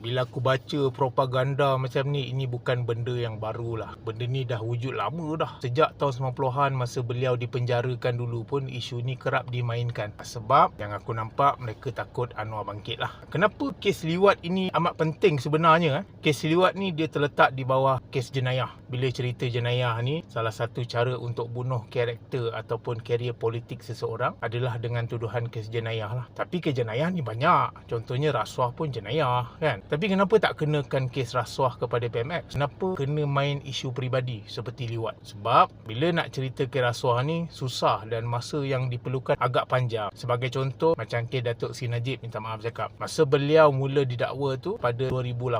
Bila aku baca propaganda macam ni, ini bukan benda yang baru lah. Benda ni dah wujud lama dah. Sejak tahun 90-an masa beliau dipenjarakan dulu pun isu ni kerap dimainkan. Sebab yang aku nampak mereka takut Anwar bangkit lah. Kenapa kes liwat ini amat penting sebenarnya? Eh? Kes liwat ni dia terletak di bawah kes jenayah. Bila cerita jenayah ni, salah satu cara untuk bunuh karakter ataupun karier politik seseorang adalah dengan tuduhan kes jenayah lah. Tapi kes jenayah ni banyak. Contohnya rasuah pun jenayah kan. Tapi kenapa tak kenakan kes rasuah kepada PMX? Kenapa kena main isu peribadi seperti liwat? Sebab bila nak cerita kes rasuah ni susah dan masa yang diperlukan agak panjang. Sebagai contoh macam kes Datuk Si Najib minta maaf cakap. Masa beliau mula didakwa tu pada 2018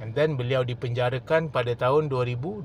and then beliau dipenjarakan pada tahun 2022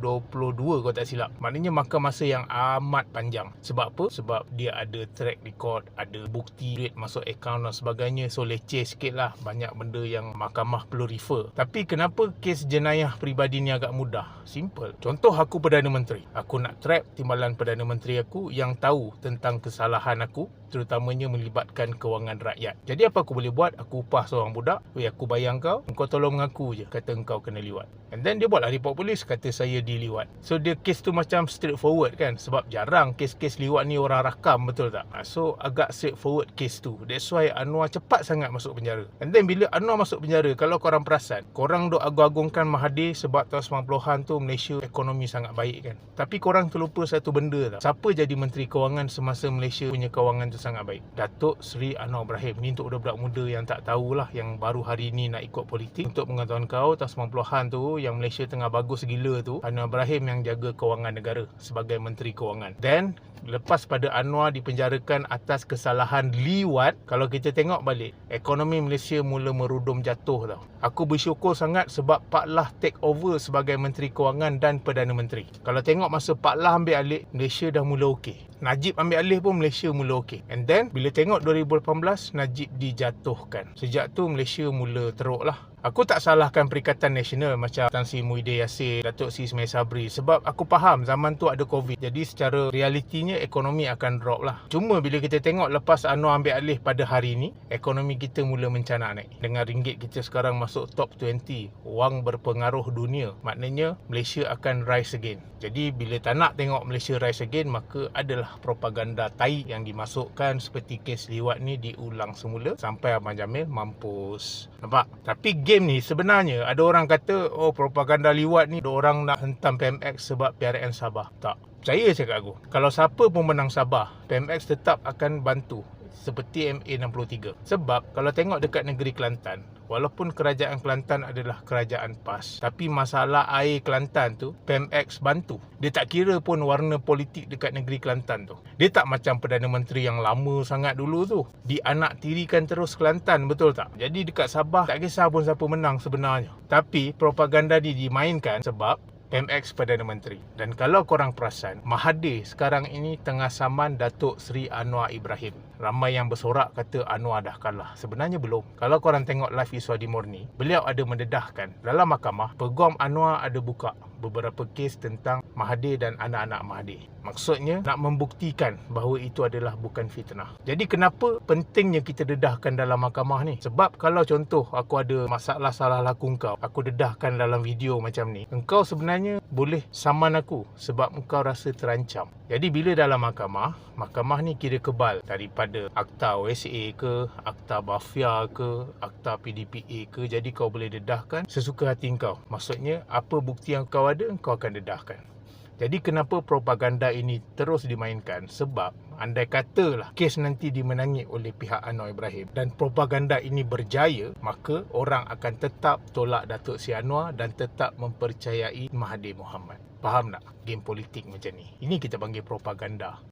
kalau tak silap. Maknanya makan masa yang amat panjang. Sebab apa? Sebab dia ada track record, ada bukti duit masuk akaun dan sebagainya. So leceh sikit lah banyak benda yang mahkamah perlu refer. Tapi kenapa kes jenayah peribadi ni agak mudah? Simple. Contoh aku Perdana Menteri. Aku nak trap timbalan Perdana Menteri aku yang tahu tentang kesalahan aku terutamanya melibatkan kewangan rakyat. Jadi apa aku boleh buat? Aku upah seorang budak. Weh aku bayang kau. Engkau tolong mengaku je. Kata engkau kena liwat. And then dia buatlah report polis. Kata saya diliwat. So dia kes tu macam straightforward kan. Sebab jarang kes-kes liwat ni orang rakam betul tak? So agak straightforward kes tu. That's why Anwar cepat sangat masuk penjara. And then bila Anwar masuk penjara, kalau korang perasan, korang duk agung-agungkan Mahathir sebab tahun 90-an tu Malaysia ekonomi sangat baik kan. Tapi korang terlupa satu benda tak. Siapa jadi Menteri Kewangan semasa Malaysia punya kewangan tu sangat baik? Datuk Seri Anwar Ibrahim. Ni untuk budak-budak muda yang tak tahulah yang baru hari ni nak ikut politik. Untuk pengetahuan kau, tahun 90-an tu yang Malaysia tengah bagus gila tu, Anwar Ibrahim yang jaga kewangan negara sebagai Menteri Kewangan. Then lepas pada Anwar dipenjarakan atas kesalahan liwat, kalau kita tengok balik, ekonomi Malaysia mula merudum jatuh tau. Aku bersyukur sangat sebab Pak Lah take over sebagai Menteri Kewangan dan Perdana Menteri. Kalau tengok masa Pak Lah ambil alih, Malaysia dah mula okey. Najib ambil alih pun Malaysia mula okey. And then bila tengok 2018 Najib dijatuhkan. Sejak tu Malaysia mula teruk lah. Aku tak salahkan Perikatan Nasional macam Tan Sri Muhyiddin Yassin, Datuk Sri Ismail Sabri sebab aku faham zaman tu ada COVID. Jadi secara realitinya ekonomi akan drop lah. Cuma bila kita tengok lepas Anwar ambil alih pada hari ni, ekonomi kita mula mencanak naik. Dengan ringgit kita sekarang masuk top 20, wang berpengaruh dunia. Maknanya Malaysia akan rise again. Jadi bila tak nak tengok Malaysia rise again, maka adalah propaganda tai yang dimasukkan seperti kes liwat ni diulang semula sampai Abang Jamil mampus. Nampak? Tapi game ni sebenarnya ada orang kata oh propaganda liwat ni ada orang nak hentam PMX sebab PRN Sabah. Tak. Percaya cakap aku. Kalau siapa pun menang Sabah, PMX tetap akan bantu seperti MA63. Sebab kalau tengok dekat negeri Kelantan, walaupun kerajaan Kelantan adalah kerajaan PAS, tapi masalah air Kelantan tu PMX bantu. Dia tak kira pun warna politik dekat negeri Kelantan tu. Dia tak macam Perdana Menteri yang lama sangat dulu tu. Dianak tirikan terus Kelantan, betul tak? Jadi dekat Sabah tak kisah pun siapa menang sebenarnya. Tapi propaganda ni dimainkan sebab PMX Perdana Menteri. Dan kalau korang perasan, Mahathir sekarang ini tengah saman Datuk Seri Anwar Ibrahim. Ramai yang bersorak kata Anwar dah kalah. Sebenarnya belum. Kalau korang tengok live Iswadi Murni, beliau ada mendedahkan dalam mahkamah, peguam Anwar ada buka beberapa kes tentang Mahathir dan anak-anak Mahathir. Maksudnya nak membuktikan bahawa itu adalah bukan fitnah. Jadi kenapa pentingnya kita dedahkan dalam mahkamah ni? Sebab kalau contoh aku ada masalah salah laku kau, aku dedahkan dalam video macam ni, engkau sebenarnya boleh saman aku sebab engkau rasa terancam. Jadi bila dalam mahkamah, mahkamah ni kira kebal daripada akta OSA ke, akta Bafia ke, akta PDPA ke, jadi kau boleh dedahkan sesuka hati kau. Maksudnya apa bukti yang kau ada, kau akan dedahkan. Jadi kenapa propaganda ini terus dimainkan? Sebab andai katalah kes nanti dimenangi oleh pihak Anwar Ibrahim dan propaganda ini berjaya, maka orang akan tetap tolak Datuk Si Anwar dan tetap mempercayai Mahathir Mohamad. Faham tak game politik macam ni? Ini kita panggil propaganda.